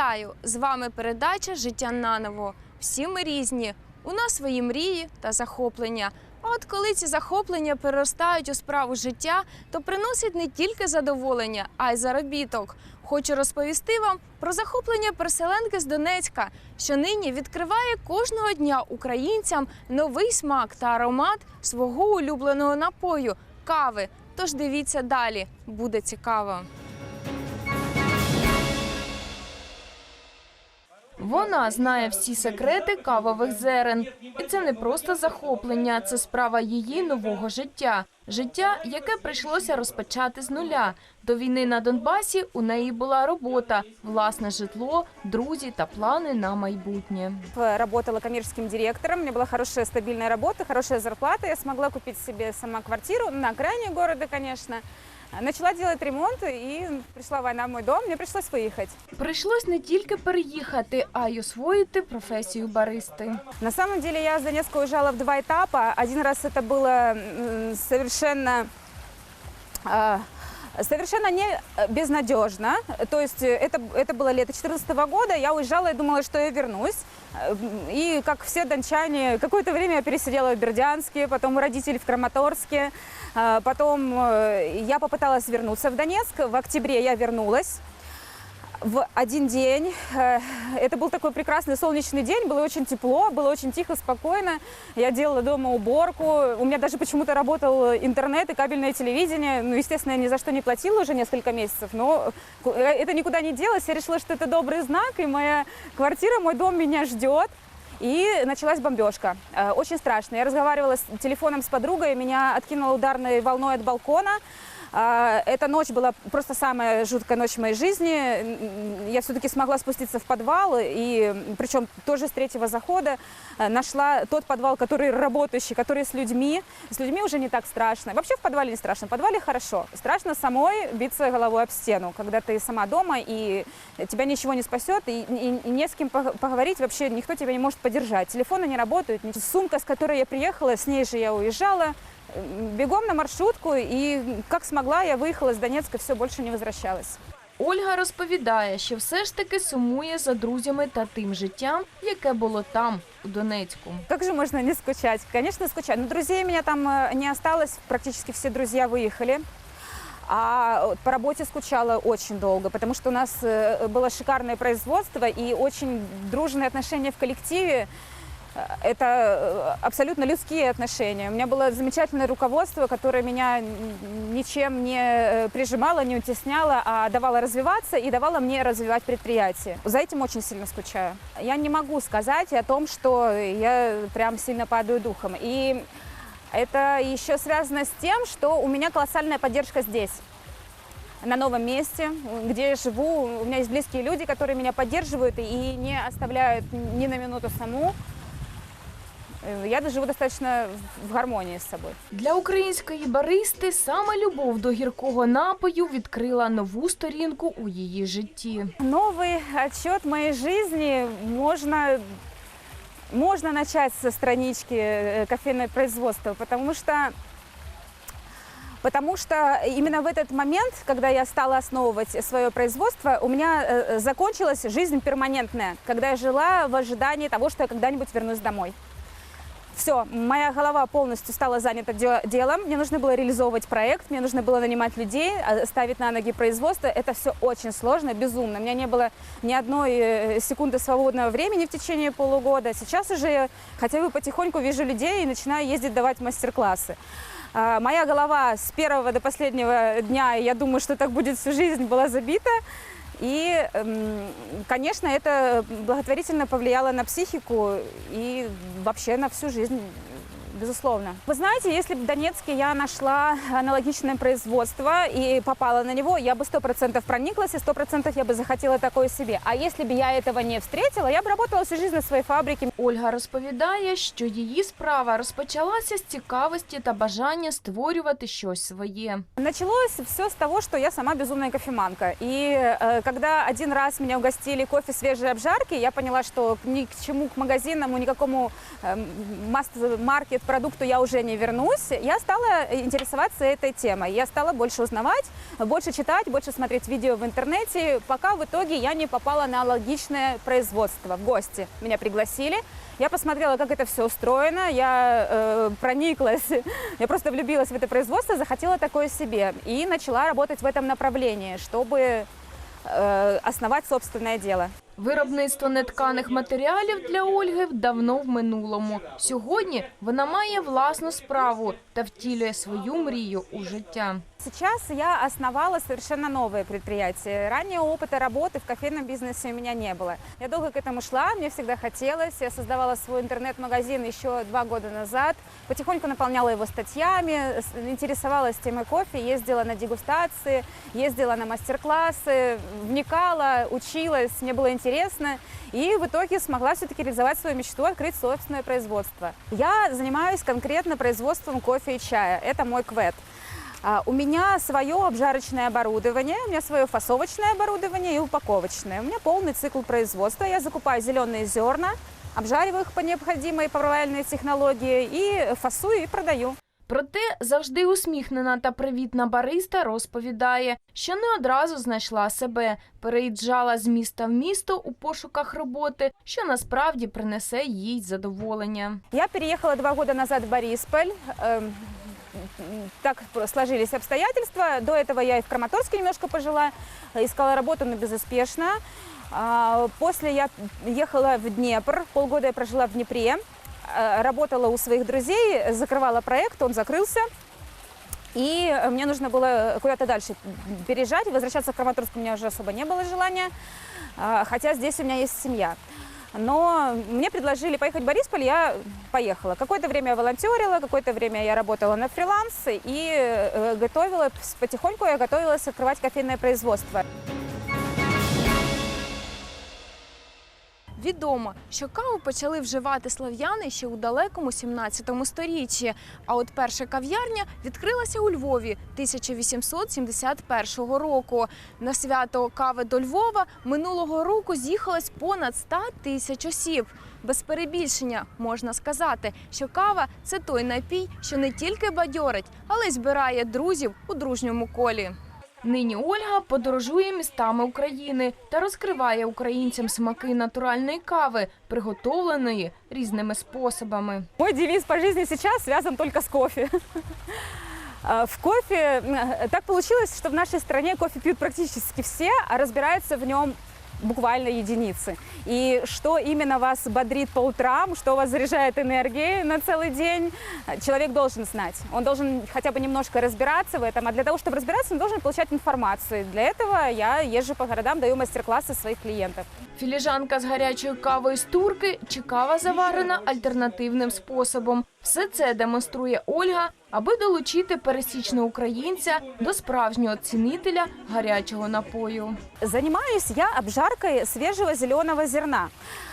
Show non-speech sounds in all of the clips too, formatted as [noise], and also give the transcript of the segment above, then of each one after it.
Вітаю! З вами передача Життя наново. Всі ми різні. У нас свої мрії та захоплення. А от коли ці захоплення переростають у справу життя, то приносять не тільки задоволення, а й заробіток. Хочу розповісти вам про захоплення переселенки з Донецька, що нині відкриває кожного дня українцям новий смак та аромат свого улюбленого напою кави. Тож дивіться далі, буде цікаво. Вона знає всі секрети кавових зерен, і це не просто захоплення, це справа її нового життя. Життя, яке прийшлося розпочати з нуля. До війни на Донбасі у неї була робота, власне житло, друзі та плани на майбутнє. Работала коммерческим директором, у меня была хорошая стабильная работа, хорошая зарплата. Я смогла купить себе сама квартиру на окраине города, конечно. Начала делать ремонт, и пришла война в мой дом, мне пришлось выехать. Прийшлось не тільки переїхати, а й освоїти професію баристи. На самом деле я с Донецка уезжала в два этапа. Один раз это было м, совершенно а, совершенно не безнадежно. То есть э, это, это было лето 2014 года, я уезжала и думала, что я вернусь. Э, И, как все дончане, какое-то время я пересидела в Бердянске, потом у родителей в Краматорске. А, Потом э, я попыталась вернуться в Донецк. В октябре я вернулась в один день. Э, Это был такой прекрасный солнечный день, было очень тепло, было очень тихо, спокойно. Я делала дома уборку. У меня даже почему-то работал интернет и кабельное телевидение. Ну, естественно, я ни за что не платила уже несколько месяцев, но ку- э, это никуда не делось. Я решила, что это добрый знак, и моя квартира, мой дом меня ждет. И началась бомбежка. Э, Очень страшно. Я разговаривала с телефоном с подругой, меня откинуло ударной волной от балкона. А, Эта ночь была просто самая жуткая ночь в моей жизни. М, Я все-таки смогла спуститься в подвал, и причем тоже с третьего захода э, нашла тот подвал, который работающий, который с людьми. С людьми уже не так страшно. Вообще в подвале не страшно, в подвале хорошо. Страшно самой биться головой об стену, когда ты сама дома, и тебя ничего не спасет, и, и- и не с кем пог- поговорить, вообще никто тебя не может поддержать. Телефоны не работают. ничего. Сумка, с которой я приехала, с ней же я уезжала. М, Бегом на маршрутку, и как смогла, я выехала из Донецка, все, больше не возвращалась. Ольга розповідає, що все ж таки сумує за друзями та тим життям, яке було там, у Донецьку. Как же можно не скучать? Конечно, скучать. Но друзей у меня там э, не осталось, практически все друзья выехали. А вот по работе скучала очень долго, потому что у нас э, было шикарное производство и очень дружные отношения в коллективе. Э, Это э, абсолютно людские отношения. У меня было замечательное руководство, которое меня ничем не э, прижимало, не утесняло, а давало развиваться и давало мне развивать предприятие. За этим очень сильно скучаю. Я не могу сказать о том, что я прям сильно падаю духом. И это еще связано с тем, что у меня колоссальная поддержка здесь на новом месте, где я живу. У меня есть близкие люди, которые меня поддерживают и не оставляют ни на минуту саму. Э, Я живу достаточно в гармонии с собой. Для української баристи саме любов до гіркого напою відкрила нову сторінку у її житті. Новый отчет моей жизни можно, можно начать со странички э, кофейное производство, потому что, потому что именно в этот момент, когда я стала основывать свое производство, у меня э, закончилась жизнь перманентная, когда я жила в ожидании того, что я когда-нибудь вернусь домой. Все, моя голова полностью стала занята де- делом. Мне нужно было реализовывать проект, мне нужно было нанимать людей, а, ставить на ноги производство. Это все очень сложно, безумно. У меня не было ни одной э, секунды свободного времени в течение полугода. Сейчас уже я хотя бы потихоньку вижу людей и начинаю ездить давать мастер-классы. А, Моя голова с первого до последнего дня, и я думаю, что так будет всю жизнь, была забита. И, конечно, это благотворительно повлияло на психику и вообще на всю жизнь, безусловно. Вы знаете, если бы в Донецке я нашла аналогичное производство и попала на него, я бы сто процентов прониклась и сто процентов я бы захотела такое себе. А если бы я этого не встретила, я бы работала всю жизнь на своей фабрике. Ольга розповідає, що її справа розпочалася з цікавості та бажання створювати щось своє. Началось все с того, что я сама безумная кофеманка. И э, когда один раз меня угостили кофе свежей обжарки, я поняла, что ни к чему, к магазинному, никакому э, масс-маркет продукту я уже не вернусь, я стала интересоваться этой темой. Я стала больше узнавать, больше читать, больше смотреть видео в интернете, пока в итоге я не попала на логичное производство. В гости меня пригласили. Я посмотрела, как это все устроено, я э, прониклась, [laughs] я просто влюбилась в это производство, захотела такое себе и начала работать в этом направлении, чтобы э, основать собственное дело. Виробництво нетканих матеріалів для Ольги давно в минулому. Сьогодні вона має власну справу та втілює свою мрію у життя. Сейчас я основала совершенно новое предприятие. Ранее опыта работы в кофейном бизнесе у меня не было. Я долго к этому шла, мне всегда хотелось. Я создавала свой интернет-магазин еще два года назад. Потихоньку наполняла его статьями, интересовалась темой кофе, ездила на дегустации, ездила на мастер-классы, вникала, училась, мне было интересно. И в итоге смогла все-таки реализовать свою мечту, открыть собственное производство. Я занимаюсь конкретно производством кофе и чая. Это мой квет. У меня свое обжарочное оборудование, у меня свое фасовочное оборудование и упаковочное. У меня полный цикл производства. Я закупаю зеленые зерна, обжариваю их по необходимой правильной технологии и фасую и продаю. Проте завжди усміхнена та привітна бариста розповідає, що не одразу знайшла себе, переїжджала з міста в місто у пошуках роботи, що насправді принесе їй задоволення. Я переехала два года назад в Борисполь Эм, Так сложились обстоятельства. До этого я и в Краматорске немножко пожила, искала работу, но безуспешно. А, После я ехала в Днепр, полгода я прожила в Днепре, э, работала у своих друзей, закрывала проект, он закрылся. И мне нужно было куда-то дальше переезжать. Возвращаться в Краматорск у меня уже особо не было желания, а, хотя здесь у меня есть семья. Но мне предложили поехать в Борисполь, я поехала. Какое-то время я волонтерила, какое-то время я работала на фрилансе и э, готовила, потихоньку я готовилась открывать кофейное производство. Відомо, що каву почали вживати слав'яни ще у далекому 17 сторіччі. А от перша кав'ярня відкрилася у Львові 1871 року. На свято кави до Львова минулого року з'їхалось понад 100 тисяч осіб. Без перебільшення можна сказати, що кава це той напій, що не тільки бадьорить, але й збирає друзів у дружньому колі. Нині Ольга подорожує містами України та розкриває українцям смаки натуральної кави, приготовленої різними способами. Мой девиз по жизни сейчас связан только с кофе. В кофе так получилось, что в нашей стране кофе пьют практически все, а разбираются в нем буквально единицы. И что именно вас бодрит по утрам, что вас заряжает энергией на целый день, человек должен знать. Он должен хотя бы немножко разбираться в этом, а для того, чтобы разбираться, он должен получать информацию. Для этого я езжу по городам, даю мастер-классы своих клиентов. Філіжанка з гарячою кавою з турки чи кава заварена альтернативним способом. Все це демонструє Ольга, аби долучити пересічного українця до справжнього цінителя гарячого напою. Займаюся я обжаркою свіжого зеленого зерна.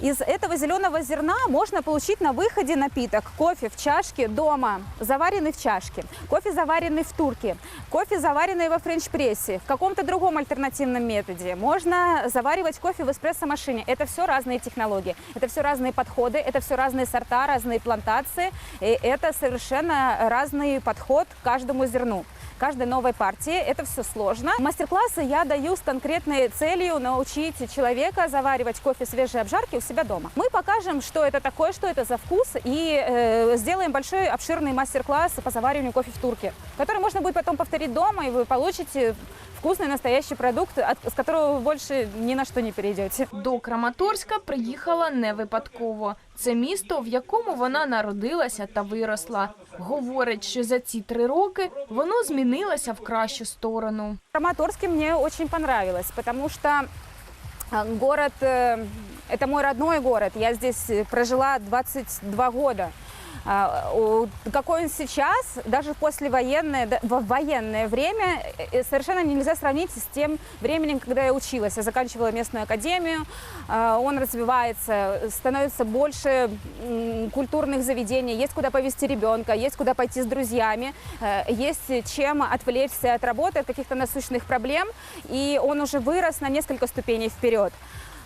Из этого зеленого зерна можно получить на выходе напиток. Кофе в чашке дома, заваренный в чашке. Кофе, заваренный в турке. Кофе, заваренный во френч-прессе. В каком-то другом альтернативном методе. Можно заваривать кофе в эспрессо-машине. Это все разные технологии. Это все разные подходы. Это все разные сорта, разные плантации. И это совершенно разный подход к каждому зерну каждой новой партии. Это все сложно. Мастер-классы я даю с конкретной целью научить человека заваривать кофе свежей обжарки у себя дома. Мы покажем, что это такое, что это за вкус, и э, сделаем большой обширный мастер-класс по завариванию кофе в турке, который можно будет потом повторить дома, и вы получите вкусный настоящий продукт, от- с которого вы больше ни на что не перейдете. До Краматорська приїхала не випадково. Це місто, в якому вона народилася та виросла. Говорить, що за ці три роки воно змінилося в кращу сторону. Краматорске мне очень понравилось, потому что э, город, э, это мой родной город, я здесь э, прожила 22 года. А, у- Какой он сейчас, даже послевоенное, да, в военное время, э, совершенно нельзя сравнить с тем временем, когда я училась. Я заканчивала местную академию, а, он развивается, становится больше м, культурных заведений, есть куда повезти ребенка, есть куда пойти с друзьями, э, есть чем отвлечься от работы, от каких-то насущных проблем, и он уже вырос на несколько ступеней вперед.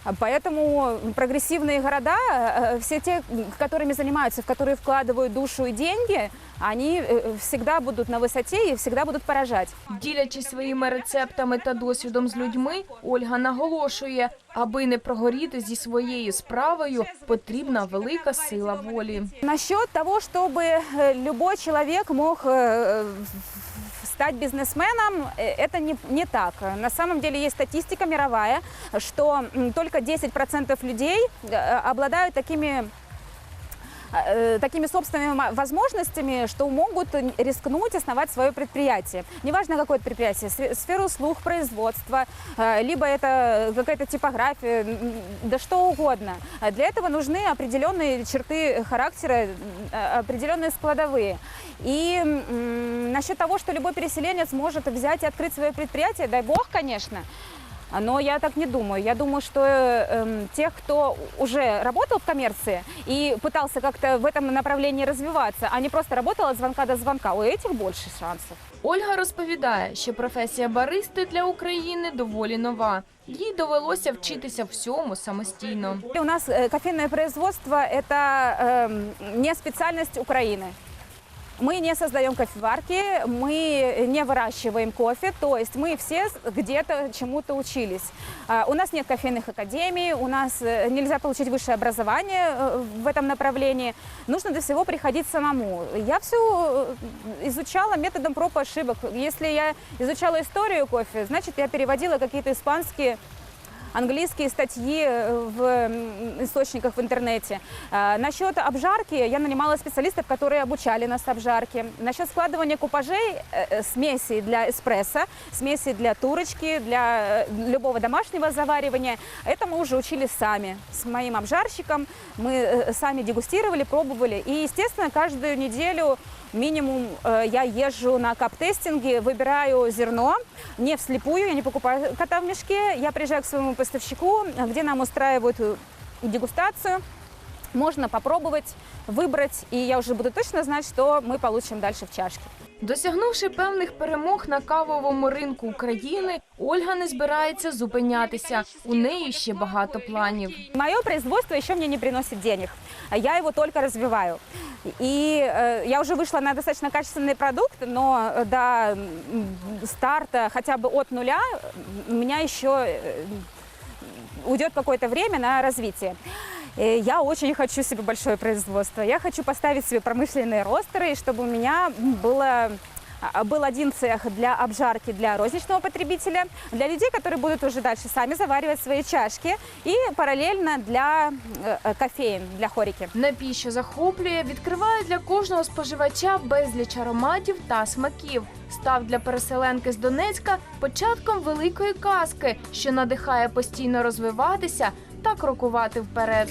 А Поэтому прогрессивные города, э, все те, которыми занимаются, в которые вкладывают душу и деньги, они э, всегда будут на высоте и всегда будут поражать. Ділячись своїми рецептами та досвідом з людьми, Ольга наголошує, аби не прогоріти зі своєю справою, потрібна велика сила волі. Насчет того, чтобы э, любой человек мог э, стать бизнесменом, э, это не, не так. На самом деле есть статистика мировая, что м, только 10% людей э, обладают такими э, такими собственными ма- возможностями, что могут рискнуть основать свое предприятие. Неважно, какое это предприятие, сфе- сферу услуг, производства, э, либо это какая-то типография, м, да что угодно. А Для этого нужны определенные черты характера, м, э, определенные складовые. И м, насчет того, что любой переселенец может взять и открыть свое предприятие, дай бог, конечно, но я так не думаю. Я думаю, что э, эм, тех, кто уже работал в коммерции и пытался как-то в этом направлении развиваться, а не просто работал от звонка до звонка, у этих больше шансов. Ольга розповідає, що професія баристи для України доволі нова. Їй довелося вчитися всьому самостійно. И У нас э, кофейное производство – это эм, не специальность Украины. Мы не создаем кофеварки, мы не выращиваем кофе, то есть мы все с- где-то чему-то учились. А, У нас нет кофейных академий, у нас э, нельзя получить высшее образование э, в этом направлении. Нужно до всего приходить самому. Я все изучала методом проб и ошибок. Если я изучала историю кофе, значит, я переводила какие-то испанские английские статьи э, в м, источниках в интернете. А, Насчет обжарки я нанимала специалистов, которые обучали нас обжарке. Насчет складывания купажей, э, э, смесей для эспрессо, смесей для турочки, для э, любого домашнего заваривания, это мы уже учили сами. С моим обжарщиком мы э, сами дегустировали, пробовали. И, естественно, каждую неделю минимум э, я езжу на кап-тестинги, выбираю зерно, не вслепую, я не покупаю кота в мешке, я приезжаю к своему поставщику, где нам устраивают э, дегустацию, можно попробовать, выбрать, и я уже буду точно знать, что мы получим дальше в чашке. Досягнувши певних перемог на кавовому ринку України, Ольга не збирається зупинятися. У неї ще багато планів. Мое производство еще мне не приносит денег, а я его только развиваю. И э, я уже вышла на достаточно качественный продукт, но э, до м, старта хотя бы от нуля э, у меня еще э, уйдет какое-то время на развитие. Э, Я очень хочу себе большое производство. Я хочу поставить себе промышленные ростеры, и чтобы у меня было а, был один цех для обжарки для розничного потребителя, для людей, которые будут уже дальше сами заваривать свои чашки, и параллельно для э, э, кофеин, для хорики. Напій, що захоплює, відкриває для кожного споживача безліч ароматів та смаків. Став для переселенки з Донецька початком великої казки, що надихає постійно розвиватися та крокувати вперед.